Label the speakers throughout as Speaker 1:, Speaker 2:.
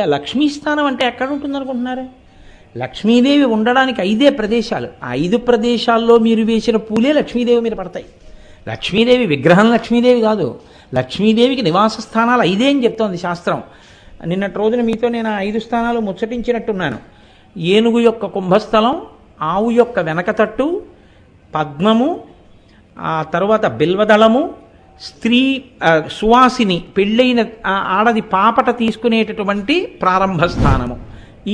Speaker 1: లక్ష్మీ స్థానం అంటే ఎక్కడ ఉంటుంది అనుకుంటున్నారు? లక్ష్మీదేవి ఉండడానికి ఐదే ప్రదేశాలు. ఆ ఐదు ప్రదేశాల్లో మీరు వేసిన పూలే లక్ష్మీదేవి మీద పడతాయి. లక్ష్మీదేవి విగ్రహం లక్ష్మీదేవి కాదు. లక్ష్మీదేవికి నివాస స్థానాలు ఐదే అని చెప్తోంది శాస్త్రం. నిన్నటి రోజున మీతో నేను ఆ ఐదు స్థానాలు ముచ్చటించినట్టున్నాను. ఏనుగు యొక్క కుంభస్థలం ఆవు యొక్క వెనకతట్టు పద్మము ఆ తర్వాత బిల్వదళము స్త్రీ సువాసిని పెళ్ళైన ఆడది పాపట తీసుకునేటటువంటి ప్రారంభ స్థానము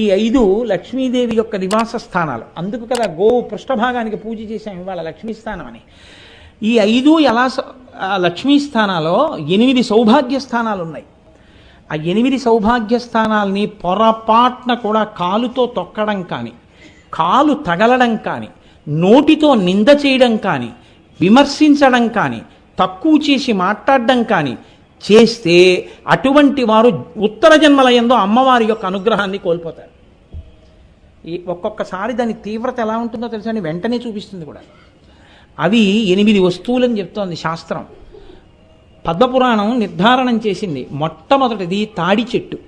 Speaker 1: ఈ ఐదు లక్ష్మీదేవి యొక్క నివాస స్థానాలు. అందుకు కదా గోవు పృష్ఠభాగానికి పూజ చేసాం ఇవాళ లక్ష్మీ స్థానం అని ఈ ఐదు ఎలా లక్ష్మీ స్థానాలో ఎనిమిది సౌభాగ్య స్థానాలు ఉన్నాయి. ఆ ఎనిమిది సౌభాగ్య స్థానాల్ని పొరపాట్న కూడా కాలుతో తొక్కడం కానీ కాలు తగలడం కానీ నోటితో నింద చేయడం కానీ విమర్శించడం కానీ తక్కువ చేసి మాట్లాడడం కానీ చేస్తే అటువంటి వారు ఉత్తర జన్మలయంలో అమ్మవారి యొక్క అనుగ్రహాన్ని కోల్పోతారు. ఈ ఒక్కొక్కసారి దాని తీవ్రత ఎలా ఉంటుందో తెలుసని అని వెంటనే చూపిస్తుంది కూడా. అవి ఎనిమిది వస్తువులని చెప్తోంది శాస్త్రం. పద్మపురాణం నిర్ధారణం చేసింది మొట్టమొదటిది తాడి చెట్టు.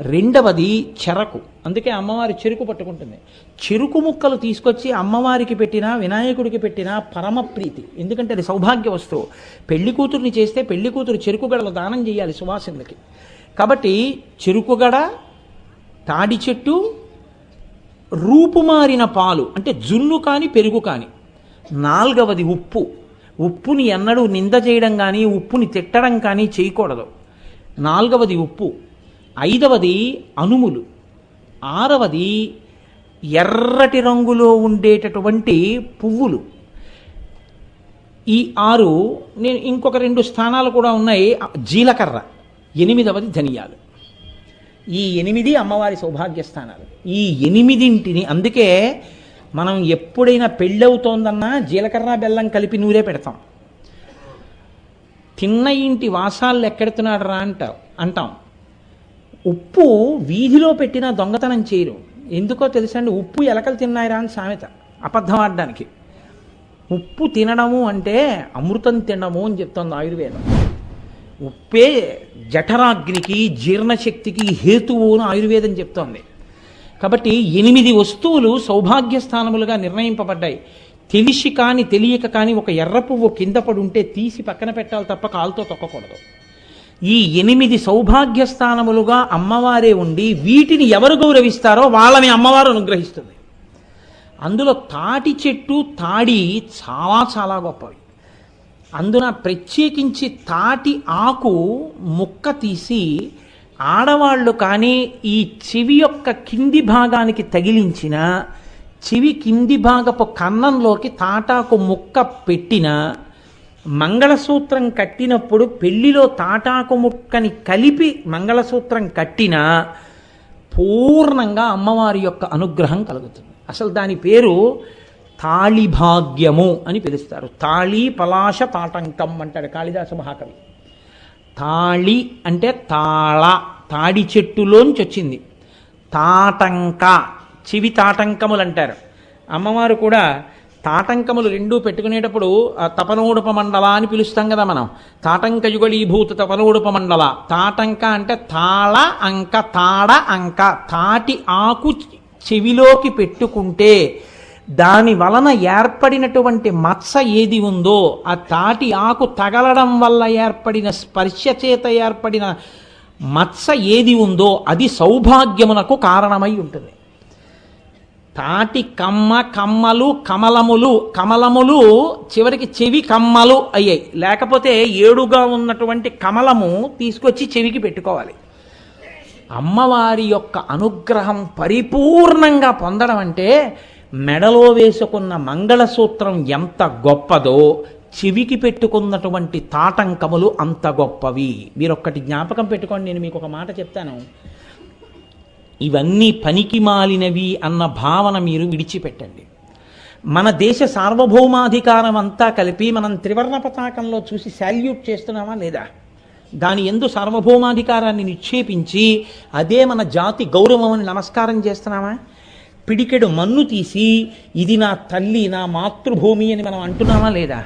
Speaker 1: రెండవది చెరకు. అందుకే అమ్మవారి చెరుకు పట్టుకుంటుంది. చెరుకు ముక్కలు తీసుకొచ్చి అమ్మవారికి పెట్టినా వినాయకుడికి పెట్టినా పరమ ప్రీతి. ఎందుకంటే అది సౌభాగ్య వస్తువు. పెళ్ళి కూతుర్ని చేస్తే పెళ్ళి కూతురు చెరుకు గడలు దానం చేయాలి సువాసనలకి. కాబట్టి చెరుకుగడ తాడి చెట్టు రూపుమారిన పాలు. అంటే జున్ను కానీ పెరుగు కానీ. నాలుగవది ఉప్పు. ఉప్పుని ఎన్నడూ నింద చేయడం కానీ ఉప్పుని తిట్టడం కానీ చేయకూడదు. నాలుగవది ఉప్పు. ఐదవది అనుములు. ఆరవది ఎర్రటి రంగులో ఉండేటటువంటి పువ్వులు. ఈ ఆరు నేను ఇంకొక రెండు స్థానాలు కూడా ఉన్నాయి. జీలకర్ర ఎనిమిదవది ధనియాలు. ఈ ఎనిమిది అమ్మవారి సౌభాగ్య స్థానాలు ఈ ఎనిమిదింటిని అందుకే మనం ఎప్పుడైనా పెళ్ళవుతోందన్నా జీలకర్ర బెల్లం కలిపి నూరే పెడతాం. తిన్న ఇంటి వాసాలు ఎక్కడుతున్నాడు రా అంటావు అంటాం. ఉప్పు వీధిలో పెట్టినా దొంగతనం చేయరు. ఎందుకో తెలుసండి? ఉప్పు ఎలకలు తిన్నాయిరా అని సామెత. అబద్ధం ఆడడానికి. ఉప్పు తినడము అంటే అమృతం తినడము అని చెప్తోంది ఆయుర్వేదం. ఉప్పే జఠరాగ్నికి జీర్ణశక్తికి హేతువు అని ఆయుర్వేదం చెప్తోంది. కాబట్టి ఎనిమిది వస్తువులు సౌభాగ్య స్థానములుగా నిర్ణయింపబడ్డాయి. తెలిసి కానీ తెలియక కానీ ఒక ఎర్ర పువ్వు కింద పడి ఉంటే తీసి పక్కన పెట్టాలి తప్ప కాలుతో తొక్కకూడదు. ఈ ఎనిమిది సౌభాగ్య స్థానములుగా అమ్మవారే ఉండి వీటిని ఎవరు గౌరవిస్తారో వాళ్ళని అమ్మవారు అనుగ్రహిస్తుంది. అందులో తాటి చెట్టు తాడి చాలా చాలా గొప్పవి. అందున ప్రత్యేకించి తాటి ఆకు ముక్క తీసి ఆడవాళ్ళు కానీ ఈ చెవి యొక్క కింది భాగానికి తగిలించిన చెవి కింది భాగపు కన్నంలోకి తాటాకు ముక్క పెట్టిన మంగళసూత్రం కట్టినప్పుడు పెళ్ళిలో తాటాకు ముక్కని కలిపి మంగళసూత్రం కట్టిన పూర్ణంగా అమ్మవారి యొక్క అనుగ్రహం కలుగుతుంది. అసలు దాని పేరు తాళిభాగ్యము అని పిలుస్తారు. తాళి పలాశ తాటంకం అంటాడు కాళిదాస మహాకవి. తాళి అంటే తాళ తాడి చెట్టులోంచి వచ్చింది. తాటంక చెవి తాటంకములు అంటారు. అమ్మవారు కూడా తాటంకములు రెండూ పెట్టుకునేటప్పుడు తపనోడుప మండల అని పిలుస్తాం కదా మనం. తాటంక యుగళీభూత తపనోడుప మండల. తాటంక అంటే తాళ అంక తాడ అంక. తాటి ఆకు చెవిలోకి పెట్టుకుంటే దాని వలన ఏర్పడినటువంటి మత్స ఏది ఉందో ఆ తాటి ఆకు తగలడం వల్ల ఏర్పడిన స్పర్శ చేత ఏర్పడిన మత్స ఏది ఉందో అది సౌభాగ్యమునకు కారణమై ఉంటుంది. తాటి కమ్మ కమ్మలు కమలములు కమలములు చివరికి చెవి కమ్మలు అయ్యాయి. లేకపోతే ఏడుగా ఉన్నటువంటి కమలము తీసుకొచ్చి చెవికి పెట్టుకోవాలి. అమ్మవారి యొక్క అనుగ్రహం పరిపూర్ణంగా పొందడం అంటే మెడలో వేసుకున్న మంగళసూత్రం ఎంత గొప్పదో చెవికి పెట్టుకున్నటువంటి తాటంకములు అంత గొప్పవి. మీరొక్కటి జ్ఞాపకం పెట్టుకోండి నేను మీకు ఒక మాట చెప్తాను. ఇవన్నీ పనికి మాలినవి అన్న భావన మీరు విడిచిపెట్టండి. మన దేశ సార్వభౌమాధికారం అంతా కలిపి మనం త్రివర్ణ పతాకంలో చూసి శాల్యూట్ చేస్తున్నామా లేదా? దాని ఎందు సార్వభౌమాధికారాన్ని నిక్షేపించి అదే మన జాతి గౌరవం అని నమస్కారం చేస్తున్నామా? పిడికెడు మన్ను తీసి ఇది నా తల్లి నా మాతృభూమి అని మనం అంటున్నామా లేదా?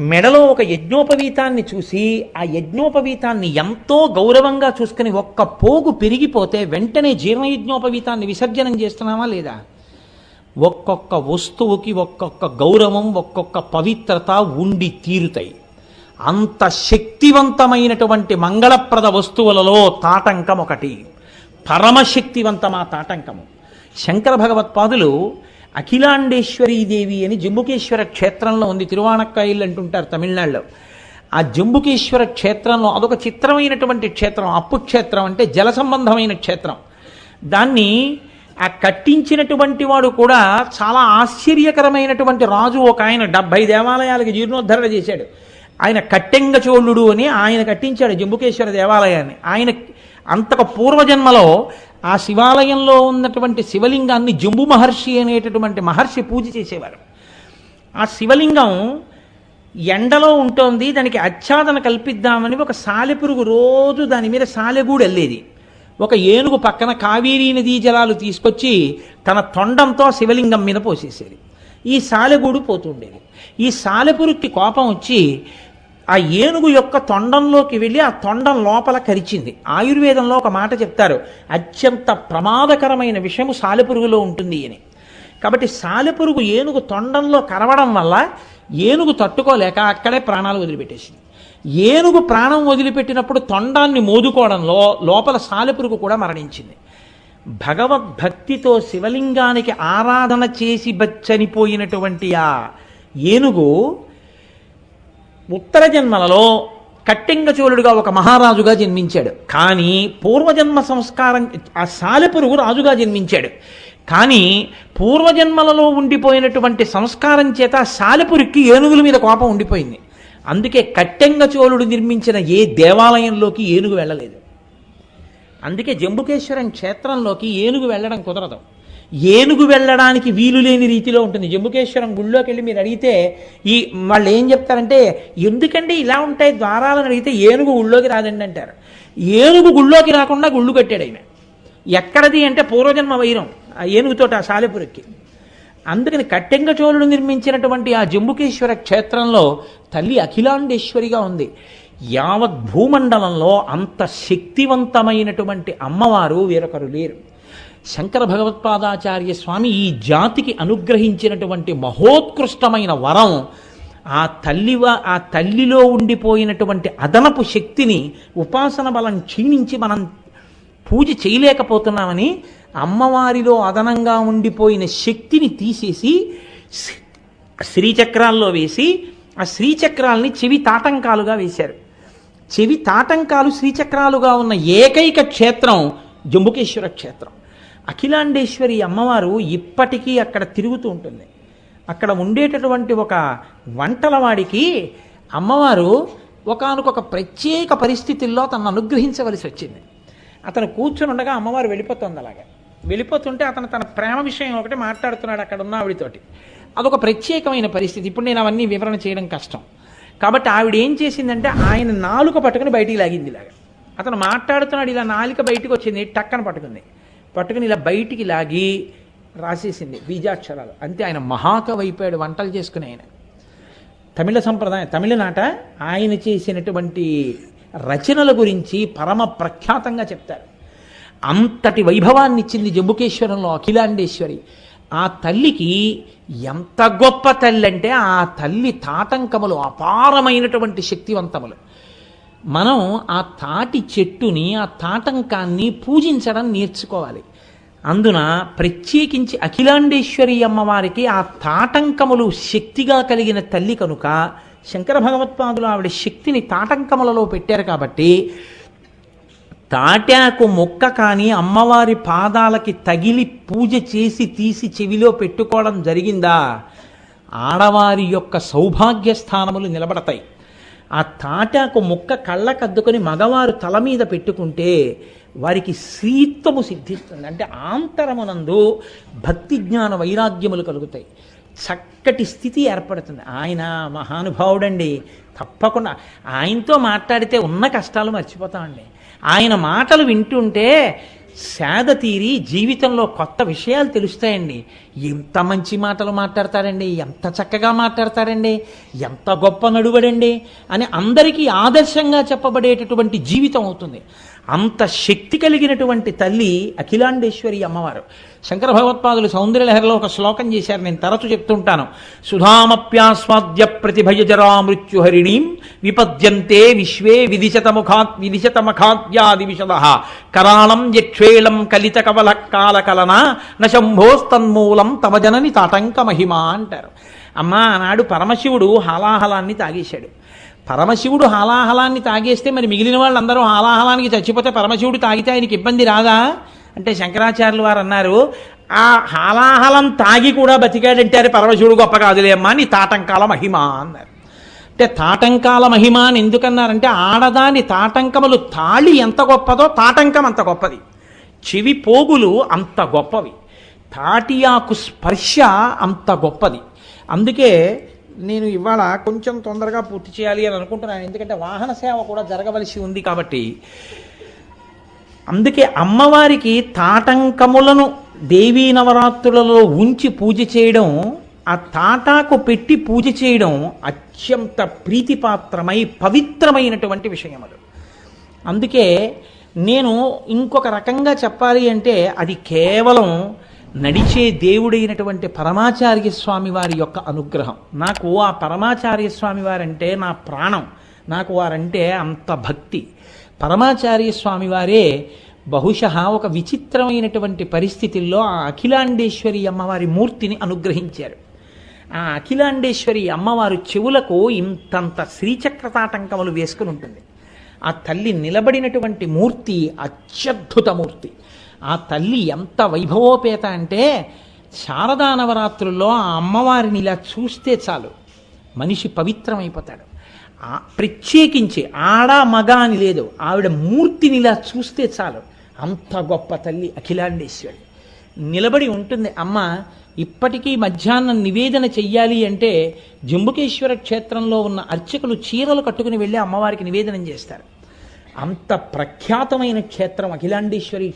Speaker 1: మెడలో ఒక యజ్ఞోపవీతాన్ని చూసి ఆ యజ్ఞోపవీతాన్ని ఎంతో గౌరవంగా చూసుకుని ఒక్క పోగు పెరిగిపోతే వెంటనే జీర్ణయజ్ఞోపవీతాన్ని విసర్జనం చేస్తున్నామా లేదా? ఒక్కొక్క వస్తువుకి ఒక్కొక్క గౌరవం ఒక్కొక్క పవిత్రత ఉండి తీరుతాయి. అంత శక్తివంతమైనటువంటి మంగళప్రద వస్తువులలో తాటంకం ఒకటి. పరమశక్తివంతమా తాటంకము? శంకర భగవత్పాదులు అఖిలాండేశ్వరీదేవి అని జంబుకేశ్వర క్షేత్రంలో ఉంది. తిరువాణక్కాయిల్ అంటుంటారు తమిళనాడులో. ఆ జంబుకేశ్వర క్షేత్రంలో అదొక చిత్రమైనటువంటి క్షేత్రం. అప్పు క్షేత్రం అంటే జల సంబంధమైన క్షేత్రం. దాన్ని ఆ కట్టించినటువంటి వాడు కూడా చాలా ఆశ్చర్యకరమైనటువంటి రాజు. ఒక ఆయన డెబ్భై దేవాలయాలకి జీర్ణోద్ధరణ చేశాడు. ఆయన కట్టెంగ చోళుడు అని ఆయన కట్టించాడు జంబుకేశ్వర దేవాలయాన్ని. ఆయన అంతకు పూర్వజన్మలో ఆ శివాలయంలో ఉన్నటువంటి శివలింగాన్ని జంబు మహర్షి అనేటటువంటి మహర్షి పూజ చేసేవారు. ఆ శివలింగం ఎండలో ఉంటుంది దానికి ఆచ్ఛాదన కల్పిద్దామని ఒక సాలెపురుగు రోజు దాని మీద సాలెగూడు వెళ్ళేది ఒక ఏనుగు పక్కన కావేరీ నదీ జలాలు తీసుకొచ్చి తన తొండంతో శివలింగం మీద పోసేసేది. ఈ సాలెగూడు పోతుండేది ఈ సాలెపురుక్కి కోపం వచ్చి ఆ ఏనుగు యొక్క తొండంలోకి వెళ్ళి ఆ తొండం లోపల కరిచింది. ఆయుర్వేదంలో ఒక మాట చెప్తారు అత్యంత ప్రమాదకరమైన విషయము సాలెపురుగులో ఉంటుంది అని. కాబట్టి సాలెపురుగు ఏనుగు తొండంలో కరవడం వల్ల ఏనుగు తట్టుకోలేక అక్కడే ప్రాణాలు వదిలిపెట్టేసింది. ఏనుగు ప్రాణం వదిలిపెట్టినప్పుడు తొండాన్ని మోదుకోవడంలో లోపల సాలెపురుగు కూడా మరణించింది. భగవద్భక్తితో శివలింగానికి ఆరాధన చేసి బ- చనిపోయినటువంటి ఆ ఏనుగు ఉత్తర జన్మలలో కట్టింగచోళుడుగా ఒక మహారాజుగా జన్మించాడు. కానీ పూర్వజన్మ సంస్కారం ఆ సాలెపురుగు రాజుగా జన్మించాడు. కానీ పూర్వజన్మలలో ఉండిపోయినటువంటి సంస్కారం చేత సాలెపురికి ఏనుగుల మీద కోపం ఉండిపోయింది. అందుకే కట్టెంగచోళుడు నిర్మించిన ఏ దేవాలయంలోకి ఏనుగు వెళ్ళలేదు. అందుకే జంబుకేశ్వరం క్షేత్రంలోకి ఏనుగు వెళ్ళడం కుదరదు. ఏనుగు వెళ్ళడానికి వీలు లేని రీతిలో ఉంటుంది. జంబుకేశ్వరం గుళ్ళోకి వెళ్ళి మీరు అడిగితే ఈ వాళ్ళు ఏం చెప్తారంటే ఎందుకంటే ఇలా ఉంటాయి ద్వారాలను అడిగితే ఏనుగు గుళ్ళోకి రాదండి అంటారు. ఏనుగు గుళ్ళోకి రాకుండా గుళ్ళు కట్టాడు ఆయన. ఎక్కడది అంటే పూర్వజన్మ వైరం ఆ ఏనుగుతోటి ఆ సాలెపురక్కి అందుకని కట్టెంగ చోళుడు నిర్మించినటువంటి ఆ జంబుకేశ్వర క్షేత్రంలో తల్లి అఖిలాండేశ్వరిగా ఉంది. యావత్ భూమండలంలో అంత శక్తివంతమైనటువంటి అమ్మవారు వేరొకరు లేరు. శంకర భగవత్పాదాచార్య స్వామి ఈ జాతికి అనుగ్రహించినటువంటి మహోత్కృష్టమైన వరం ఆ తల్లివ ఆ తల్లిలో ఉండిపోయినటువంటి అదనపు శక్తిని ఉపాసన బలం క్షీణించి మనం పూజ చేయలేకపోతున్నామని అమ్మవారిలో అదనంగా ఉండిపోయిన శక్తిని తీసేసి శ్రీచక్రాల్లో వేసి ఆ శ్రీచక్రాల్ని చెవి తాటంకాలుగా వేశారు. చెవి తాటంకాలు శ్రీచక్రాలుగా ఉన్న ఏకైక క్షేత్రం జంబుకేశ్వర క్షేత్రం. అఖిలాండేశ్వరి అమ్మవారు ఇప్పటికీ అక్కడ తిరుగుతూ ఉంటుంది. అక్కడ ఉండేటటువంటి ఒక వంటలవాడికి అమ్మవారు ఒకనకొక ప్రత్యేక పరిస్థితుల్లో తనను అనుగ్రహించవలసి వచ్చింది. అతను కూర్చుని ఉండగా అమ్మవారు వెళ్ళిపోతుంది అలాగే. వెళ్ళిపోతుంటే అతను తన ప్రేమ విషయం ఒకటి మాట్లాడుతున్నాడు అక్కడ ఉన్న ఆవిడతోటి. అదొక ప్రత్యేకమైన పరిస్థితి. ఇప్పుడు నేను అవన్నీ వివరణ చేయడం కష్టం. కాబట్టి ఆవిడ ఏం చేసిందంటే ఆయన నాలుక పట్టుకుని బయటికి లాగింది ఇలాగా. అతను మాట్లాడుతున్నాడు ఇలా నాలుక బయటికి వచ్చింది టక్కన పట్టుకుంది. పట్టుకుని ఇలా బయటికి లాగి రాసేసింది బీజాక్షరాలు. అంతే ఆయన మహాకవి అయిపోయాడు వంటలు చేసుకుని ఆయన. తమిళ సంప్రదాయం తమిళనాట ఆయన చేసినటువంటి రచనల గురించి పరమ ప్రఖ్యాతంగా చెప్తారు. అంతటి వైభవాన్ని ఇచ్చింది జంబుకేశ్వరంలో అఖిలాండేశ్వరి. ఆ తల్లికి ఎంత గొప్ప తల్లి అంటే ఆ తల్లి తాటంకములు అపారమైనటువంటి శక్తివంతములు. మనం ఆ తాటి చెట్టుని ఆ తాటంకాన్ని పూజించడం నేర్చుకోవాలి. అందున ప్రత్యేకించి అఖిలాండేశ్వరి అమ్మవారికి ఆ తాటంకములు శక్తిగా కలిగిన తల్లి కనుక శంకర భగవత్పాదులు ఆవిడ శక్తిని తాటంకములలో పెట్టారు కాబట్టి తాటాకు మొక్క కానీ అమ్మవారి పాదాలకి తగిలి పూజ చేసి తీసి చెవిలో పెట్టుకోవడం జరిగిందా? ఆడవారి యొక్క సౌభాగ్య స్థానములు నిలబడతాయి. ఆ తాటాకు మొక్క కళ్ళకద్దుకొని మగవారు తల మీద పెట్టుకుంటే వారికి శ్రీత్వము సిద్ధిస్తుంది. అంటే ఆంతరమునందు భక్తి జ్ఞాన వైరాగ్యములు కలుగుతాయి. చక్కటి స్థితి ఏర్పడుతుంది. ఆయన మహానుభావుడండి. తప్పకుండా. ఆయనతో మాట్లాడితే ఉన్న కష్టాలు మర్చిపోతామండి. ఆయన మాటలు వింటుంటే సేద తీరి జీవితంలో కొత్త విషయాలు తెలుస్తాయండి. ఎంత మంచి మాటలు మాట్లాడతారండి ఎంత చక్కగా మాట్లాడతారండి ఎంత గొప్ప నడువడండి అని అందరికీ ఆదర్శంగా చెప్పబడేటటువంటి జీవితం అవుతుంది. అంత శక్తి కలిగినటువంటి తల్లి అఖిలాండేశ్వరి అమ్మవారు. శంకర భగవత్పాదులు సౌందర్యలహరిలో ఒక శ్లోకం చేశారు నేను తరచు చెప్తుంటాను. సుధామప్యాస్వాద్య ప్రతిభయజరా మృత్యుహరిణీం విపద్యంతే విశ్వే విదిశతముఖా విదిశతమఖాద్యాది విషద కరాళం యక్షేళం కలిత కవల కాలకలన నశంభోస్తన్మూలం తమ జనని తాటంక మహిమ అంటారు. అమ్మ ఆనాడు పరమశివుడు హాలాహలాన్ని తాగేశాడు. పరమశివుడు హాలాహలాన్ని తాగేస్తే మరి మిగిలిన వాళ్ళందరూ హాలాహలానికి చచ్చిపోతే పరమశివుడు తాగితే ఆయనకి ఇబ్బంది రాదా? అంటే శంకరాచార్యులు వారు అన్నారు ఆ హాలాహలం తాగి కూడా బతికాడంటే అది పరమశివుడు గొప్ప కాదులే అమ్మా నీ తాటంకాల మహిమ అన్నారు. అంటే తాటంకాల మహిమ అని ఎందుకన్నారంటే ఆడదాని తాటంకములు తాళి ఎంత గొప్పదో తాటంకం అంత గొప్పది. చెవి పోగులు అంత గొప్పవి. తాటియాకు స్పర్శ అంత గొప్పది. అందుకే నేను ఇవాళ కొంచెం తొందరగా పూర్తి చేయాలి అని అనుకుంటున్నాను. ఎందుకంటే వాహన సేవ కూడా జరగవలసి ఉంది కాబట్టి. అందుకే అమ్మవారికి తాటంకములను దేవీ నవరాత్రులలో ఉంచి పూజ చేయడం ఆ తాటాకు పెట్టి పూజ చేయడం అత్యంత ప్రీతిపాత్రమై పవిత్రమైనటువంటి విషయం అది. అందుకే నేను ఇంకొక రకంగా చెప్పాలి అంటే అది కేవలం నడిచే దేవుడైనటువంటి పరమాచార్య స్వామి వారి యొక్క అనుగ్రహం. నాకు ఆ పరమాచార్య స్వామి వారంటే నా ప్రాణం. నాకు వారంటే అంత భక్తి. పరమాచార్య స్వామి వారే బహుశ ఒక విచిత్రమైనటువంటి పరిస్థితుల్లో ఆ అఖిలాండేశ్వరి అమ్మవారి మూర్తిని అనుగ్రహించారు. ఆ అఖిలాండేశ్వరి అమ్మవారు చెవులకు ఇంతంత శ్రీచక్రతాటంకములు వేసుకుని ఉంటుంది. ఆ తల్లి నిలబడినటువంటి మూర్తి అత్యద్భుత మూర్తి. ఆ తల్లి ఎంత వైభవోపేత అంటే శారదా నవరాత్రుల్లో ఆ అమ్మవారిని ఇలా చూస్తే చాలు. మనిషి పవిత్రమైపోతాడు. ఆ ప్రత్యేకించి ఆడ మగ అని లేదు ఆవిడ మూర్తిని ఇలా చూస్తే చాలు. అంత గొప్ప తల్లి అఖిలాండేశ్వరి నిలబడి ఉంటుంది అమ్మ ఇప్పటికీ మధ్యాహ్నం నివేదన చెయ్యాలి అంటే జంబుకేశ్వర క్షేత్రంలో ఉన్న అర్చకులు చీరలు కట్టుకుని వెళ్ళి అమ్మవారికి నివేదనం చేస్తారు. అంత ప్రఖ్యాతమైన క్షేత్రం అఖిలాండేశ్వరి